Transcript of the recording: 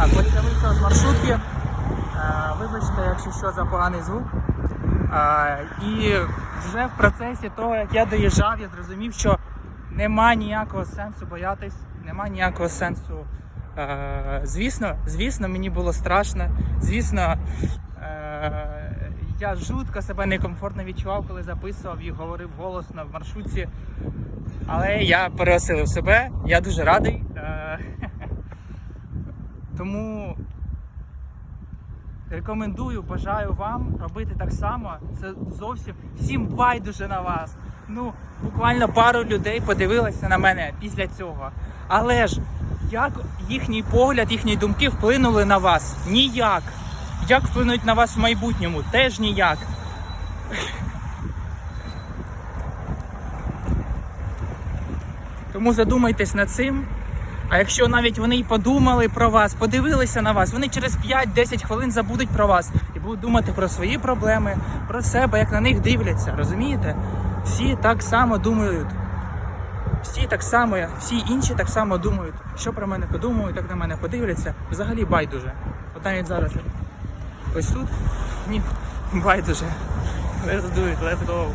Так, вийшов з маршрутки. Е, Вибачте, якщо що за поганий звук. Е, І вже в процесі того, як я доїжджав, я зрозумів, що нема ніякого сенсу боятись, нема ніякого сенсу. Е, Звісно, звісно, мені було страшно. Звісно, я жутко себе некомфортно відчував, коли записував і говорив голосно в маршрутці. Але я переосилив себе, я дуже радий. Тому рекомендую, бажаю вам робити так само. Це зовсім всім байдуже на вас. Ну, буквально пару людей подивилися на мене після цього. Але ж як їхній погляд, їхні думки вплинули на вас? Ніяк. Як вплинуть на вас в майбутньому? Теж ніяк. Тому задумайтесь над цим. А якщо навіть вони й подумали про вас, подивилися на вас, вони через 5-10 хвилин забудуть про вас і будуть думати про свої проблеми, про себе, як на них дивляться. Розумієте? Всі так само думають. Всі так само, всі інші так само думають, що про мене подумають, як на мене подивляться. Взагалі байдуже. От навіть зараз. Ось тут. Ні, байдуже. Let's do it, let's go.